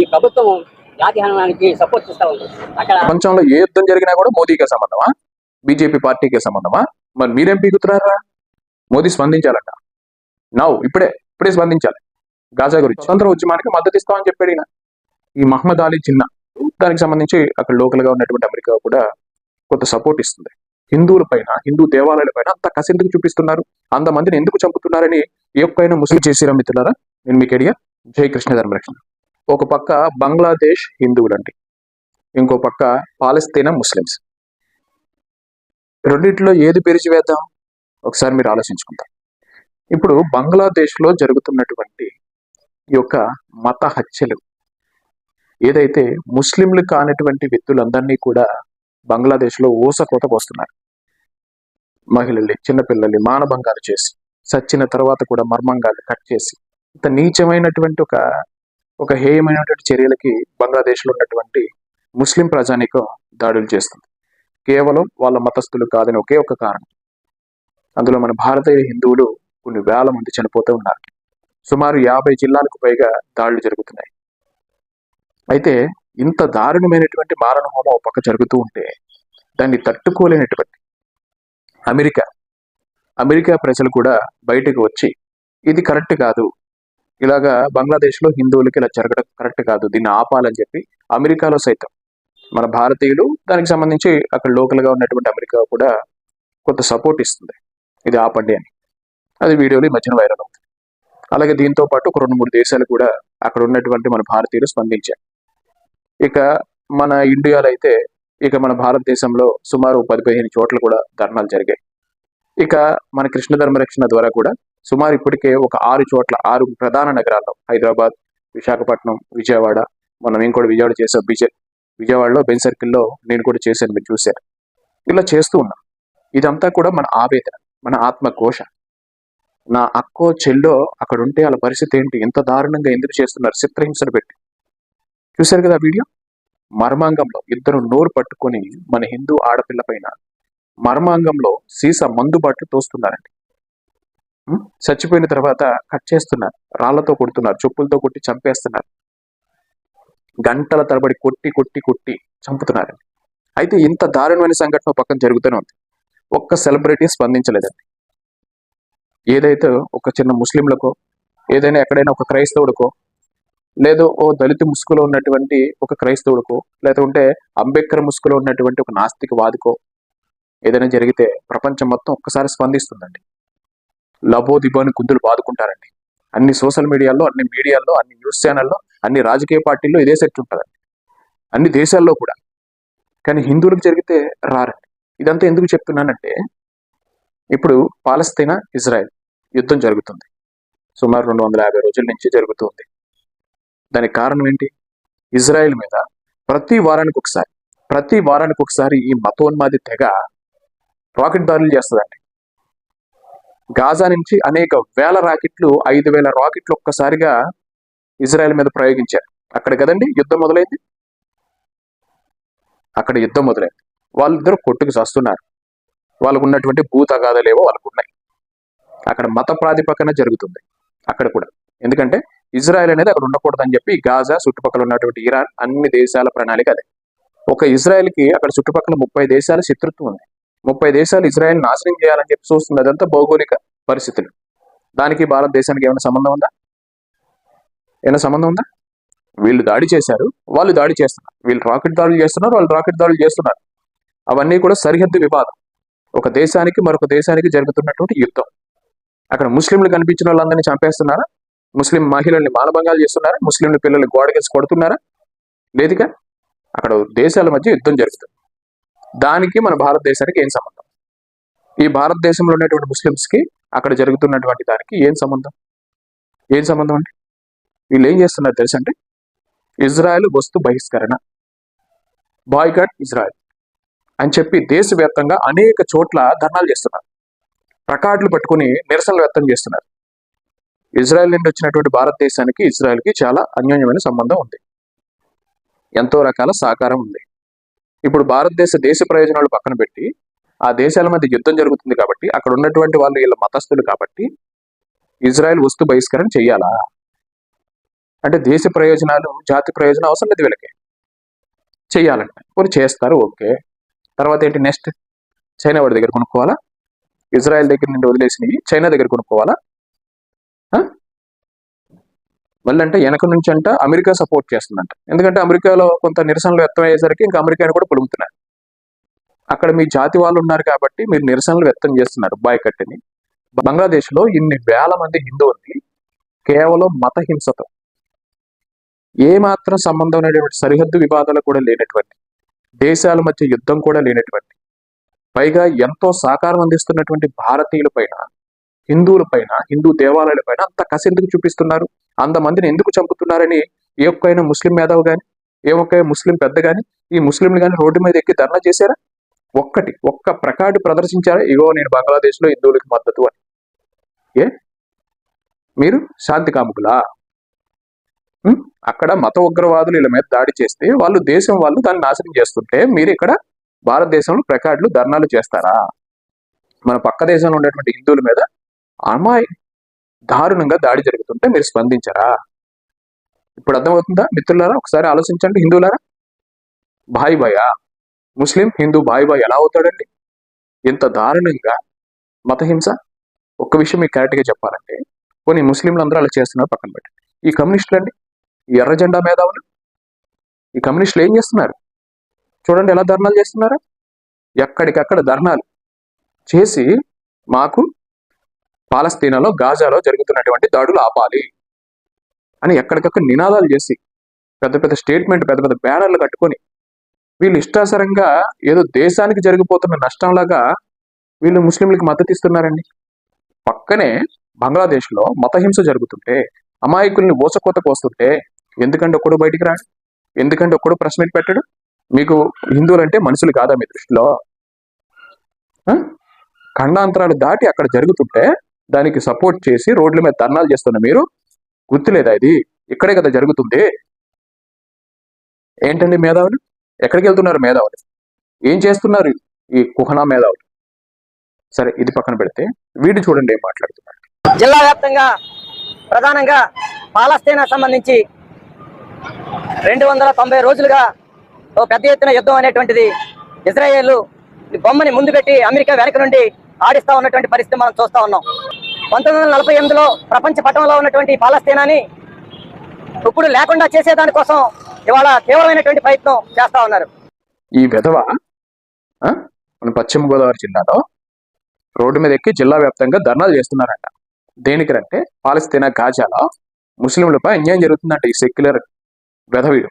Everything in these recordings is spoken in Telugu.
ఈ ప్రభుత్వం జాతి హననానికి సపోర్ట్ చేస్తా ఉంది. అక్కడ ప్రపంచంలో ఏ యుద్ధం జరిగినా కూడా మోదీకే సంబంధమా? బీజేపీ పార్టీకే సంబంధమా? మరి మీరేం పీకుతున్నారా? మోదీ స్పందించాలట. నవ్వు ఇప్పుడే ఇప్పుడే స్పందించాలి. గాజా గురించి. స్వతంత్ర ఉద్యమానికి మద్దతు ఇస్తామని చెప్పాడు ఈయన ఈ మహమ్మద్ అలీ చిన్న దానికి సంబంధించి అక్కడ లోకల్గా ఉన్నటువంటి అమెరికా కూడా కొంత సపోర్ట్ ఇస్తుంది. హిందువుల పైన హిందూ దేవాలయాల పైన అంత కసి ఎందుకు చూపిస్తున్నారు? అంతమందిని ఎందుకు చంపుతున్నారని ఏ ఒక్కైనా ముస్లిం చేసిరా మిత్రులారా? నేను మీకు అడిగా. జై కృష్ణ ధర్మరక్షణ. ఒక పక్క బంగ్లాదేశ్ హిందువులండి ఇంకో పక్క పాలస్తీనా ముస్లిమ్స్. రెండింటిలో ఏది పెరిచివేద్దాం ఒకసారి మీరు ఆలోచించుకుంటాం ఇప్పుడు బంగ్లాదేశ్లో జరుగుతున్నటువంటి ఈ యొక్క మత హత్యలు ఏదైతే ముస్లింలు కానటువంటి వ్యక్తులందరినీ కూడా బంగ్లాదేశ్లో ఊసకోత పోస్తున్నారు. మహిళల్ని చిన్నపిల్లల్ని మానభంగాలు చేసి చచ్చిన తర్వాత కూడా మర్మంగాలు కట్ చేసి ఇంత నీచమైనటువంటి ఒక ఒక హేయమైనటువంటి చర్యలకి బంగ్లాదేశ్లో ఉన్నటువంటి ముస్లిం ప్రజానికం దాడులు చేస్తుంది. కేవలం వాళ్ళ మతస్థులు కాదని ఒకే ఒక కారణం. అందులో మన భారతీయ హిందువులు కొన్ని వేల మంది చనిపోతూ ఉన్నారు. సుమారు యాభై జిల్లాలకు పైగా దాడులు జరుగుతున్నాయి. అయితే ఇంత దారుణమైనటువంటి మారణ హోమం ఒక పక్క జరుగుతూ ఉంటే దాన్ని తట్టుకోలేనటువంటి అమెరికా. అమెరికా ప్రజలు కూడా బయటకు వచ్చి ఇది కరెక్ట్ కాదు. ఇలాగా బంగ్లాదేశ్లో హిందువులకి ఇలా జరగడం కరెక్ట్ కాదు. దీన్ని ఆపాలని చెప్పి అమెరికాలో సైతం మన భారతీయులు దానికి సంబంధించి అక్కడ లోకల్గా ఉన్నటువంటి అమెరికా కూడా కొంత సపోర్ట్ ఇస్తుంది. ఇది ఆపండి అని. అది వీడియోలు ఈ మధ్యన వైరల్ అవుతుంది. అలాగే దీంతో పాటు ఒక రెండు మూడు దేశాలు కూడా అక్కడ ఉన్నటువంటి మన భారతీయులు స్పందించారు. ఇక మన ఇండియాలో అయితే ఇక మన భారతదేశంలో సుమారు పది పదిహేను చోట్ల కూడా ధర్నాలు జరిగాయి. ఇక మన కృష్ణ ధర్మరక్షణ ద్వారా కూడా సుమారు ఇప్పటికే ఒక ఆరు చోట్ల ఆరు ప్రధాన నగరాల్లో హైదరాబాద్ విశాఖపట్నం విజయవాడ మనం మేము కూడా విజయవాడ చేసాం. విజయ్ విజయవాడలో బెన్ సర్కిల్లో నేను కూడా చేశాను మీరు చూశారు. ఇలా చేస్తూ ఉన్నాం. ఇదంతా కూడా మన ఆవేదన మన ఆత్మఘోష. నా అక్కో చెల్లో అక్కడ ఉంటే వాళ్ళ పరిస్థితి ఏంటి? ఎంత దారుణంగా ఎందుకు చేస్తున్నారు? చిత్రహింసను పెట్టి. చూశారు కదా వీడియో? మర్మాంగంలో ఇద్దరు నోరు పట్టుకొని మన హిందూ ఆడపిల్ల పైన మర్మాంగంలో సీసా మందుబాట్లు తోస్తున్నారండి. చచ్చిపోయిన తర్వాత కట్ చేస్తున్నారు. రాళ్ళతో కొడుతున్నారు చెప్పులతో కొట్టి చంపేస్తున్నారు. గంటల తరబడి కొట్టి కొట్టి కొట్టి చంపుతున్నారు. అయితే ఇంత దారుణమైన సంఘటన పక్కన జరుగుతూనే ఉంది. ఒక్క సెలబ్రిటీ స్పందించలేదండి. ఏదైతే ఒక చిన్న ముస్లింలకో ఏదైనా ఎక్కడైనా ఒక క్రైస్తవుడికో లేదో ఓ దళిత ముసుగులో ఉన్నటువంటి ఒక క్రైస్తవుడికో లేకుంటే అంబేద్కర్ ముసుగులో ఉన్నటువంటి ఒక నాస్తికవాదికో ఏదైనా జరిగితే ప్రపంచం మొత్తం ఒక్కసారి స్పందిస్తుందండి. లబోదిబో అని గుంతులు బాదుకుంటారండి. అన్ని సోషల్ మీడియాలో అన్ని మీడియాల్లో అన్ని న్యూస్ ఛానల్లో అన్ని రాజకీయ పార్టీల్లో ఇదే సెట్ ఉంటుందండి. అన్ని దేశాల్లో కూడా. కానీ హిందువులకు జరిగితే రారండి. ఇదంతా ఎందుకు చెప్తున్నానంటే ఇప్పుడు పాలస్తీనా ఇజ్రాయెల్ యుద్ధం జరుగుతుంది. సుమారు రెండు వందల యాభై రోజుల నుంచి జరుగుతుంది. దానికి కారణం ఏంటి? ఇజ్రాయెల్ మీద ప్రతి వారానికి ఒకసారి ప్రతి వారానికి ఒకసారి ఈ మతోన్మాది తెగ రాకెట్ దారులు చేస్తుందండి. గాజా నుంచి అనేక వేల రాకెట్లు ఐదు వేల రాకెట్లు ఒక్కసారిగా ఇజ్రాయెల్ మీద ప్రయోగించారు. అక్కడ కదండి యుద్ధం మొదలైంది? అక్కడ యుద్ధం మొదలైంది. వాళ్ళిద్దరూ కొట్టుకు చస్తున్నారు. వాళ్ళకు ఉన్నటువంటి భూ వాళ్ళకు ఉన్నాయి అక్కడ మత ప్రాతిపక్కన జరుగుతుంది అక్కడ కూడా. ఎందుకంటే ఇజ్రాయెల్ అనేది అక్కడ ఉండకూడదని చెప్పి గాజా చుట్టుపక్కల ఉన్నటువంటి ఇరాన్ అన్ని దేశాల ప్రణాళిక అదే. ఒక ఇజ్రాయెల్కి అక్కడ చుట్టుపక్కల ముప్పై దేశాల శత్రుత్వం ఉంది. ముప్పై దేశాలు ఇజ్రాయెల్ నాశనం చేయాలని చెప్పి చూస్తుంది అదంతా భౌగోళిక పరిస్థితులు. దానికి భారతదేశానికి ఏమైనా సంబంధం ఉందా? ఏమైనా సంబంధం ఉందా? వీళ్ళు దాడి చేశారు వాళ్ళు దాడి చేస్తున్నారు. వీళ్ళు రాకెట్ దాడులు చేస్తున్నారు వాళ్ళు రాకెట్ దాడులు చేస్తున్నారు. అవన్నీ కూడా సరిహద్దు వివాదం. ఒక దేశానికి మరొక దేశానికి జరుగుతున్నటువంటి యుద్ధం. అక్కడ ముస్లింలు కనిపించిన వాళ్ళందరినీ చంపేస్తున్నారా? ముస్లిం మహిళల్ని మానభంగాలు చేస్తున్నారా? ముస్లింల పిల్లల్ని గోడకేసి కొడుతున్నారా? లేదుగా? అక్కడ దేశాల మధ్య యుద్ధం జరుగుతుంది. దానికి మన భారతదేశానికి ఏం సంబంధం? ఈ భారతదేశంలో ఉన్నటువంటి ముస్లిమ్స్కి అక్కడ జరుగుతున్నటువంటి దానికి ఏం సంబంధం? ఏం సంబంధం అండి? వీళ్ళు ఏం చేస్తున్నారు తెలుసంటే ఇజ్రాయెల్ వస్తు బహిష్కరణ. బాయ్కాట్ ఇజ్రాయెల్ అని చెప్పి దేశవ్యాప్తంగా అనేక చోట్ల ధర్నాలు చేస్తున్నారు. ప్రకాట్లు పట్టుకుని నిరసనలు వ్యక్తం చేస్తున్నారు. ఇజ్రాయెల్ నుండి వచ్చినటువంటి భారతదేశానికి ఇజ్రాయెల్కి చాలా అన్యోన్యమైన సంబంధం ఉంది. ఎంతో రకాల సహకారం ఉంది. ఇప్పుడు భారతదేశ దేశ ప్రయోజనాలు పక్కన పెట్టి ఆ దేశాల మధ్య యుద్ధం జరుగుతుంది కాబట్టి అక్కడ ఉన్నటువంటి వాళ్ళు వీళ్ళ మతస్థులు కాబట్టి ఇజ్రాయెల్ వస్తు బహిష్కరణ చెయ్యాలా? అంటే దేశ ప్రయోజనాలు జాతి ప్రయోజనం అవసరం లేదు వీళ్ళకి. చెయ్యాలంట. కొన్ని చేస్తారు ఓకే. తర్వాత ఏంటి నెక్స్ట్? చైనా వాడి దగ్గర కొనుక్కోవాలా? ఇజ్రాయెల్ దగ్గర నుండి వదిలేసినవి చైనా దగ్గర కొనుక్కోవాలా? మళ్ళీ అంటే వెనక నుంచి అంట అమెరికా సపోర్ట్ చేస్తుందంట. ఎందుకంటే అమెరికాలో కొంత నిరసనలు వ్యక్తం అయ్యేసరికి ఇంకా అమెరికాని కూడా పొలుగుతున్నారు అక్కడ మీ జాతి వాళ్ళు ఉన్నారు కాబట్టి మీరు నిరసనలు వ్యక్తం చేస్తున్నారు బాయ్కట్టిని. బంగ్లాదేశ్లో ఇన్ని వేల మంది హిందువుల్ని కేవలం మత హింసతో ఏ మాత్రం సంబంధం లేనటువంటి సరిహద్దు వివాదాలు కూడా లేనటువంటి దేశాల మధ్య యుద్ధం కూడా లేనటువంటి పైగా ఎంతో సహకారం అందిస్తున్నటువంటి భారతీయుల పైన హిందువుల పైన హిందూ దేవాలయాల పైన అంత కసి ఎందుకు చూపిస్తున్నారు. అంతమందిని ఎందుకు చంపుతున్నారని ఏ ఒక్కైనా ముస్లిం మేధావు కానీ ఏ ఒక్క ముస్లిం పెద్ద కానీ ఈ ముస్లింలు కానీ రోడ్డు మీద ఎక్కి ధర్నా చేశారా? ఒక్కటి ఒక్క ప్రకాడు ప్రదర్శించారా? ఇగో నేను బంగ్లాదేశ్లో హిందువులకి హిందువులకు మద్దతు అని. ఏ? మీరు శాంతి కాముకులా? అక్కడ మత ఉగ్రవాదులు వీళ్ళ మీద దాడి చేస్తే వాళ్ళు దేశం వాళ్ళు దాన్ని నాశనం చేస్తుంటే మీరు ఇక్కడ భారతదేశంలో ప్రకాడ్లు ధర్నాలు చేస్తారా? మన పక్క దేశంలో ఉండేటువంటి హిందువుల మీద అమాయి దారుణంగా దాడి జరుగుతుంటే మీరు స్పందించరా? ఇప్పుడు అర్థమవుతుందా? మిత్రులారా ఒకసారి ఆలోచించండి. హిందువులారా? బాయ్ భయా ముస్లిం హిందూ బాయ్ బాయ్ ఎలా అవుతాడండి? ఎంత దారుణంగా? మతహింస? ఒక్క విషయం మీకు కరెక్ట్గా చెప్పాలంటే కొన్ని ముస్లింలు అందరూ అలా చేస్తున్నారు పక్కన పెట్టండి. ఈ కమ్యూనిస్టులు అండి? ఈ ఎర్ర జెండా మేధావులు? ఈ కమ్యూనిస్టులు ఏం చేస్తున్నారు? చూడండి ఎలా ధర్నాలు చేస్తున్నారు? ఎక్కడికక్కడ ధర్నాలు చేసి మాకు పాలస్తీనాలో గాజాలో జరుగుతున్నటువంటి దాడులు ఆపాలి అని ఎక్కడికక్కడ నినాదాలు చేసి పెద్ద పెద్ద స్టేట్మెంట్ పెద్ద పెద్ద బ్యానర్లు కట్టుకొని వీళ్ళు ఇష్టాసరంగా ఏదో దేశానికి జరిగిపోతున్న నష్టంలాగా వీళ్ళు ముస్లింలకు మద్దతు ఇస్తున్నారండి. పక్కనే బంగ్లాదేశ్లో మతహింస జరుగుతుంటే అమాయకుల్ని ఓసకోత వస్తుంటే ఎందుకంటే ఒక్కడు బయటికి రాడు? ఎందుకంటే ఒక్కడు ప్రశ్న పెట్టాడు పెట్టడు? మీకు హిందువులంటే మనుషులు కాదా మీ దృష్టిలో? ఖండాంతరాలు దాటి అక్కడ జరుగుతుంటే దానికి సపోర్ట్ చేసి రోడ్ల మీద ధర్నాలు చేస్తున్న మీరు గుర్తులేదా ఇది? ఇక్కడే కదా జరుగుతుంది. ఏంటండి మేధావులు? ఎక్కడికి వెళ్తున్నారు మేధావులు? ఏం చేస్తున్నారు ఈ కుహనా మేధావులు? సరే ఇది పక్కన పెడితే వీడు చూడండి ఏం మాట్లాడుతున్నారు జిల్లా వ్యాప్తంగా ప్రధానంగా పాలస్తీనా సంబంధించి రెండు వందల తొంభై రోజులుగా ఓ పెద్ద ఎత్తున యుద్ధం అనేటువంటిది ఇజ్రాయేల్ బొమ్మని ముందు పెట్టి అమెరికా వెనక నుండి ఆడిస్తా ఉన్నటువంటి పరిస్థితి మనం చూస్తా ఉన్నాం. పంతొమ్మిది వందల నలభై ఎనిమిదిలో ప్రపంచ పటంలో ఉన్నటువంటి పాలస్తీనాని ఇప్పుడు లేకుండా చేసేదానికోసం ఇవాళ తీవ్రమైనటువంటి ప్రయత్నం చేస్తా ఉన్నారు. ఈ విధవ మన పశ్చిమ గోదావరి జిల్లాలో రోడ్డు మీద ఎక్కి జిల్లా వ్యాప్తంగా ధర్నాలు చేస్తున్నారంట. దేనికంటే పాలస్తీనా గాజాలో ముస్లింలపై అన్యాయం జరుగుతుందంట ఈ సెక్యులర్ విధవీడు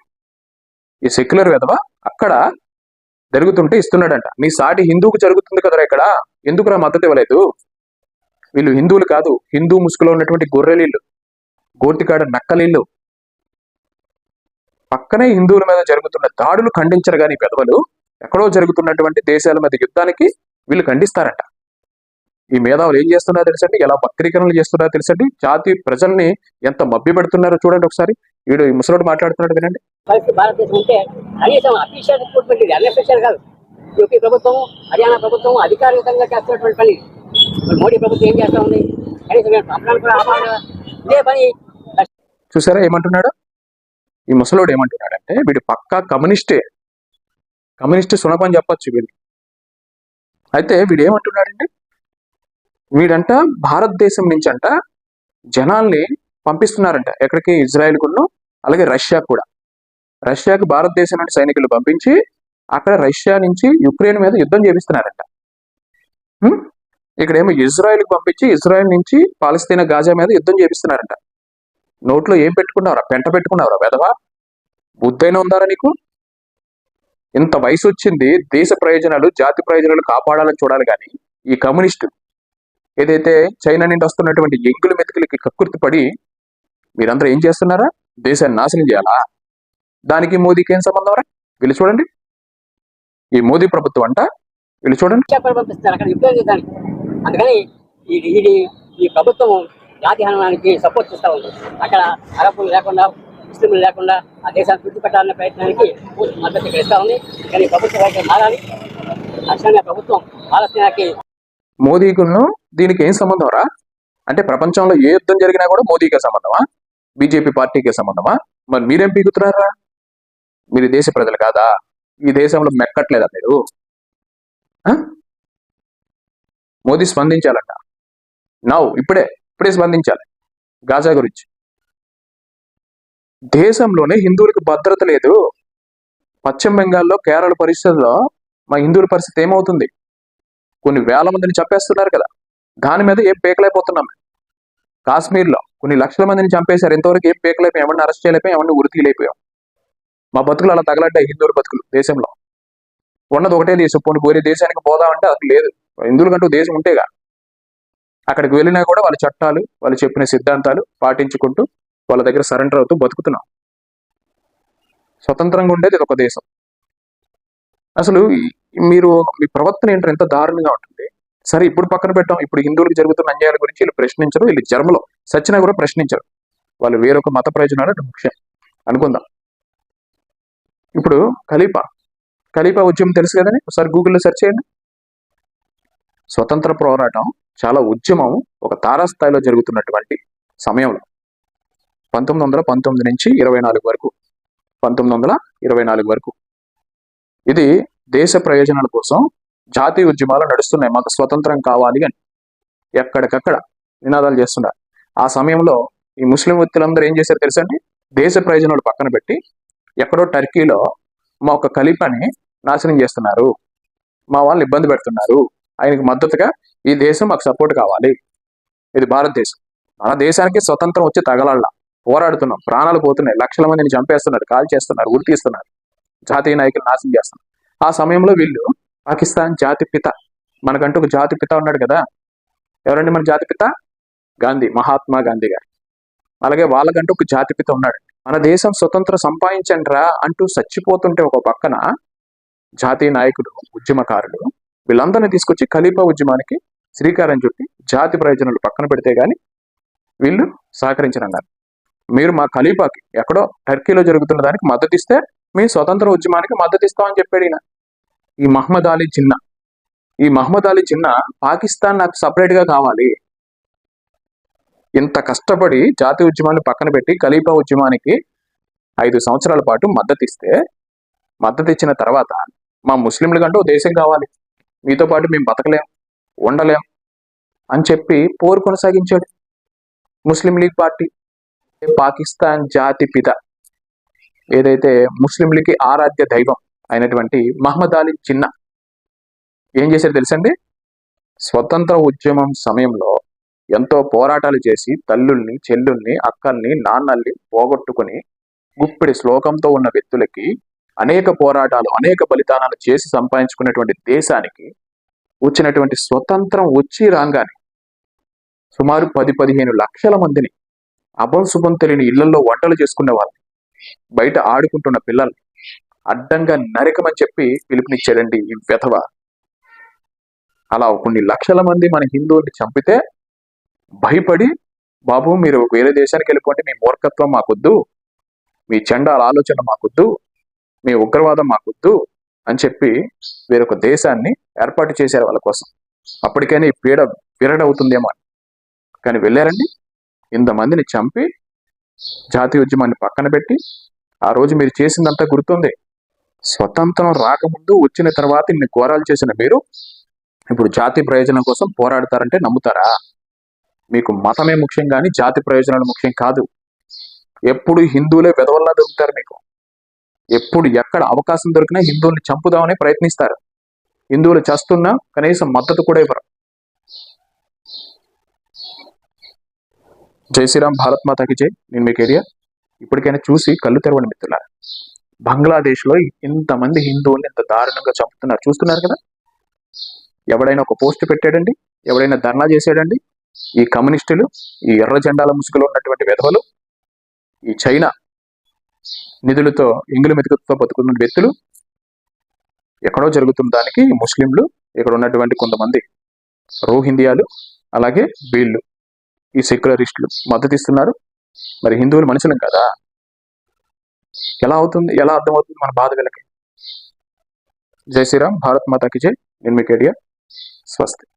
ఈ సెక్యులర్ విధవ అక్కడ జరుగుతుంటే ఇస్తున్నాడంట. నీ సాటి హిందూకు జరుగుతుంది కదరా ఇక్కడ? ఎందుకురా మద్దతు ఇవ్వలేదు? వీళ్ళు హిందువులు కాదు. హిందూ ముసుగులో ఉన్నటువంటి గొర్రెలీళ్ళు గోర్తికాడ నక్కలీళ్ళు పక్కనే హిందువుల మీద జరుగుతున్న దాడులు ఖండించరు కానీ పెదవులు. ఎక్కడో జరుగుతున్నటువంటి దేశాల మీద యుద్ధానికి వీళ్ళు ఖండిస్తారంట. ఈ మేధావులు ఏం చేస్తున్నారో తెలుసండి? ఎలా వక్రీకరణలు చేస్తున్నారో తెలుసండి? జాతి ప్రజల్ని ఎంత మబ్బి పెడుతున్నారో చూడండి ఒకసారి. వీడు ఈ ముసలోడు మాట్లాడుతున్నాడు వినండి. భారతదేశం ఉంటే కనీసం అఫీషియల్ రిక్రూట్మెంట్ ఇది అన్అఫీషియల్ కాదు. యూపీ ప్రభుత్వం హర్యానా ప్రభుత్వం అధికారికంగా చేస్తున్నటువంటి పని. మోడీ ప్రభుత్వం ఏం చేస్తా ఉంది? కనీసం ఇదే పని. చూసారా ఏమంటున్నాడు? ఈ ముసలోడు ఏమంటున్నాడంటే వీడు పక్కా కమ్యూనిస్టే. కమ్యూనిస్ట్ సునకం చెప్పొచ్చు వీళ్ళు అయితే వీడు ఏమంటున్నాడంటే వీడంట భారతదేశం నుంచి అంట జనాల్ని పంపిస్తున్నారంట. ఎక్కడికి? ఇజ్రాయెల్ కును అలాగే రష్యా కూడా. రష్యాకి భారతదేశం నుండి సైనికులు పంపించి అక్కడ రష్యా నుంచి యుక్రెయిన్ మీద యుద్ధం చేపిస్తున్నారంట. ఇక్కడేమో ఇజ్రాయెల్కి పంపించి ఇజ్రాయెల్ నుంచి పాలస్తీనా గాజా మీద యుద్ధం చేపిస్తున్నారంట. నోట్లో ఏం పెట్టుకున్నావురా? పెంట పెట్టుకున్నావురా వెధవా? బుద్ధైన ఉందారా నీకు? ఇంత వయసు వచ్చింది దేశ ప్రయోజనాలు జాతి ప్రయోజనాలు కాపాడాలని చూడాలి కానీ ఈ కమ్యూనిస్టు ఏదైతే చైనా నుండి వస్తున్నటువంటి ఎంగుల మెతుకులకి కక్కుర్తి పడి మీరందరూ ఏం చేస్తున్నారా? దేశాన్ని నాశనం చేయాలా? దానికి మోదీకి ఏం సంబంధం రా? వీళ్ళు చూడండి. ఈ మోదీ ప్రభుత్వం అంట వీళ్ళు చూడండి. అందుకని ఇది ఈ ప్రభుత్వం జాతి హననానికి సపోర్ట్ చేస్తూ ఉంది. అక్కడ అరబ్బులు లేకుండా ముస్లింలు లేకుండా ఆ దేశాన్ని గుర్తుపెట్టాలనే ప్రయత్నానికి పూర్తి మద్దతు ఇక్కడ ఇస్తా ఉంది. కానీ ప్రభుత్వం అయితే మారాలి. లక్ష్యంగా ప్రభుత్వం పాలస్తీనాకి మోదీకును దీనికి ఏం సంబంధం రా? అంటే ప్రపంచంలో ఏ యుద్ధం జరిగినా కూడా మోదీకే సంబంధమా? బీజేపీ పార్టీకి సంబంధమా? మరి మీరేం పీకుతున్నారా? మీరు దేశ ప్రజలు కాదా? ఈ దేశంలో మెక్కట్లేదా మీరు? ఆ? మోదీ స్పందించాలట. నౌ ఇప్పుడే ఇప్పుడే స్పందించాలి. గాజా గురించి. దేశంలోనే హిందువులకు భద్రత లేదు. పశ్చిమ బెంగాల్లో కేరళ పరిస్థితుల్లో మా హిందువుల పరిస్థితి ఏమవుతుంది? కొన్ని వేల మందిని చంపేస్తున్నారు కదా. దాని మీద ఏం పేకలైపోతున్నాం కాశ్మీర్లో కొన్ని లక్షల మందిని చంపేశారు. ఇంతవరకు ఏం పేకలైపోయాం? ఎవరిని అరెస్ట్ చేయలేకపోయాం? ఎవరిని ఉరి తీయలేకపోయాం మా బతుకులు అలా తగలడ్డాయి హిందువుల బతుకులు దేశంలో. ఉన్నది ఒకటే దేశం. పోనీ వేరే దేశానికి పోదామంటే అది లేదు. హిందువులకంటూ దేశం ఉంటేగా. అక్కడికి వెళ్ళినా కూడా వాళ్ళ చట్టాలు వాళ్ళు చెప్పిన సిద్ధాంతాలు పాటించుకుంటూ వాళ్ళ దగ్గర సరెండర్ అవుతూ బతుకుతున్నాం. స్వతంత్రంగా ఉండేది ఇది ఒక దేశం. అసలు మీరు మీ ప్రవర్తన ఏంటో ఎంత దారుణంగా ఉంటుంది. సరే ఇప్పుడు పక్కన పెట్టాం. ఇప్పుడు హిందువులకు జరుగుతున్న అన్యాయాల గురించి వీళ్ళు ప్రశ్నించరు వీళ్ళు జన్మలో సచ్చినా కూడా ప్రశ్నించరు. వాళ్ళు వేరొక మత ప్రయోజనాలు ముఖ్యం. అనుకుందాం. ఇప్పుడు ఖలీఫా ఖలీఫా ఉద్యమం తెలుసు కదండి? ఒకసారి గూగుల్లో సెర్చ్ చేయండి. స్వతంత్ర పోరాటం చాలా ఉద్యమం ఒక తారాస్థాయిలో జరుగుతున్నటువంటి సమయంలో. పంతొమ్మిది వందల పంతొమ్మిది నుంచి ఇరవై నాలుగు వరకు. పంతొమ్మిది వందల ఇరవై నాలుగు వరకు. ఇది దేశ ప్రయోజనాల కోసం జాతీయ ఉద్యమాలు నడుస్తున్నాయి. మాకు స్వతంత్రం కావాలి అని. ఎక్కడికక్కడ నినాదాలు చేస్తున్నారు. ఆ సమయంలో ఈ ముస్లిం వ్యక్తులందరూ ఏం చేశారు తెలుసండి? దేశ ప్రయోజనాలు పక్కన పెట్టి ఎక్కడో టర్కీలో మా ఒక కలిపని నాశనం చేస్తున్నారు. మా వాళ్ళు ఇబ్బంది పెడుతున్నారు. ఆయనకి మద్దతుగా ఈ దేశం మాకు సపోర్ట్ కావాలి. ఇది భారతదేశం. మన దేశానికి స్వతంత్రం వచ్చి తగలళ్ళ పోరాడుతున్నాం. ప్రాణాలు పోతున్నాయి. లక్షల మందిని చంపేస్తున్నారు. కాల్ చేస్తున్నారు. ఉరి తీస్తున్నారు. జాతీయ నాయకులు నాశనం చేస్తున్నారు. ఆ సమయంలో వీళ్ళు పాకిస్తాన్ జాతి పిత. మనకంటూ ఒక జాతి పిత ఉన్నాడు కదా. ఎవరండి మన జాతి పిత? గాంధీ. మహాత్మా గాంధీ గారు. అలాగే వాళ్ళకంటూ ఒక జాతి పిత ఉన్నాడు. మన దేశం స్వతంత్ర సంపాదించండిరా అంటూ చచ్చిపోతుంటే ఒక పక్కన జాతీయ నాయకుడు ఉద్యమకారులు వీళ్ళందరినీ తీసుకొచ్చి ఖలీఫా ఉద్యమానికి శ్రీకారం చుట్టి జాతి ప్రయోజనాలు పక్కన పెడితే గాని వీళ్ళు సహకరించనన్నారు మీరు మా ఖలీఫాకి ఎక్కడో టర్కీలో జరుగుతున్న దానికి మద్దతు ఇస్తే మీ స్వతంత్ర ఉద్యమానికి మద్దతు ఇస్తామని చెప్పాడు ఈయన. ఈ మహమ్మద్ అలీ చిన్న ఈ మహమ్మద్ అలీ చిన్న పాకిస్తాన్ నాకు సపరేట్గా కావాలి. ఇంత కష్టపడి జాతీయ ఉద్యమాన్ని పక్కన పెట్టి ఖలీఫా ఉద్యమానికి ఐదు సంవత్సరాల పాటు మద్దతు ఇస్తే మద్దతు ఇచ్చిన తర్వాత మా ముస్లింలకంటూ ఓ దేశం కావాలి. మీతో పాటు మేము బతకలేం ఉండలేం అని చెప్పి పోరు కొనసాగించాడు. ముస్లిం లీగ్ పార్టీ పాకిస్తాన్ జాతి పిత ఏదైతే ముస్లింలకి ఆరాధ్య దైవం అయినటువంటి మహమ్మద్ అలీ చిన్న ఏం చేశారు తెలుసండి? స్వతంత్ర ఉద్యమం సమయంలో ఎంతో పోరాటాలు చేసి తల్లుల్ని చెల్లుల్ని అక్కల్ని నాన్నల్ని పోగొట్టుకుని గుప్పిడి శ్లోకంతో ఉన్న వ్యక్తులకి అనేక పోరాటాలు అనేక బలిదానాలు చేసి సంపాదించుకున్నటువంటి దేశానికి వచ్చినటువంటి స్వతంత్రం వచ్చి రాగానే సుమారు పది పదిహేను లక్షల మందిని అభం శుభం తెలియని ఇళ్ళలో వంటలు చేసుకునే వాళ్ళని బయట ఆడుకుంటున్న పిల్లల్ని అడ్డంగా నరకమని చెప్పి పిలుపునిచ్చాడండి ఈ వ్యధవ అలా కొన్ని లక్షల మంది మన హిందువుల్ని చంపితే భయపడి బాబు మీరు వేరే దేశానికి వెళ్ళిపోండి మీ మూర్ఖత్వం మాకొద్దు మీ చండాల ఆలోచన మాకొద్దు మీ ఉగ్రవాదం మాకొద్దు అని చెప్పి వేరొక దేశాన్ని ఏర్పాటు చేశారు వాళ్ళ కోసం. అప్పటికైనా ఈ పీడ విరడవుతుందేమో అని. కానీ వెళ్ళారండి. ఇంతమందిని చంపి జాతీయ ఉద్యమాన్ని పక్కన పెట్టి ఆ రోజు మీరు చేసిందంతా గుర్తుంది. స్వతంత్రం రాకముందు వచ్చిన తర్వాత ఇన్ని ఘోరాలు చేసిన మీరు ఇప్పుడు జాతి ప్రయోజనం కోసం పోరాడతారంటే నమ్ముతారా? మీకు మతమే ముఖ్యం కానీ జాతి ప్రయోజనాలు ముఖ్యం కాదు. ఎప్పుడు హిందువులే వెదవల్లా దొరుకుతారు మీకు. ఎప్పుడు ఎక్కడ అవకాశం దొరికినా హిందువుల్ని చంపుదామని ప్రయత్నిస్తారు. హిందువులు చేస్తున్నా కనీసం మద్దతు కూడా ఇవ్వరు. జై శ్రీరామ్ భారత్ మాతాకి జై. నేను మీకు ఏరియా ఇప్పటికైనా చూసి కళ్ళు తెరవండి మిత్రులారా. బంగ్లాదేశ్లో ఇంతమంది హిందువుల్ని ఇంత దారుణంగా చంపుతున్నారు. చూస్తున్నారు కదా? ఎవడైనా ఒక పోస్ట్ పెట్టాడండి? ఎవడైనా ధర్నా చేశాడండి? ఈ కమ్యూనిస్టులు ఈ ఎర్ర జెండాల ముసుగులో ఉన్నటువంటి విధవలు ఈ చైనా నిధులతో ఇంగులు మెతుకుతో బతుకుతున్న వ్యక్తులు ఎక్కడో జరుగుతున్న దానికి ముస్లింలు ఇక్కడ ఉన్నటువంటి కొంతమంది రోహిందియాలు అలాగే వీళ్ళు ఈ సెక్యులరిస్టులు మద్దతు ఇస్తున్నారు. మరి హిందువులు మనుషులం కదా? ఎలా అవుతుంది? ఎలా అర్థమవుతుంది మన బాధ వీళ్ళకి జై శ్రీరామ్ భారత్ మాతాకి జై. నేను స్వస్తి.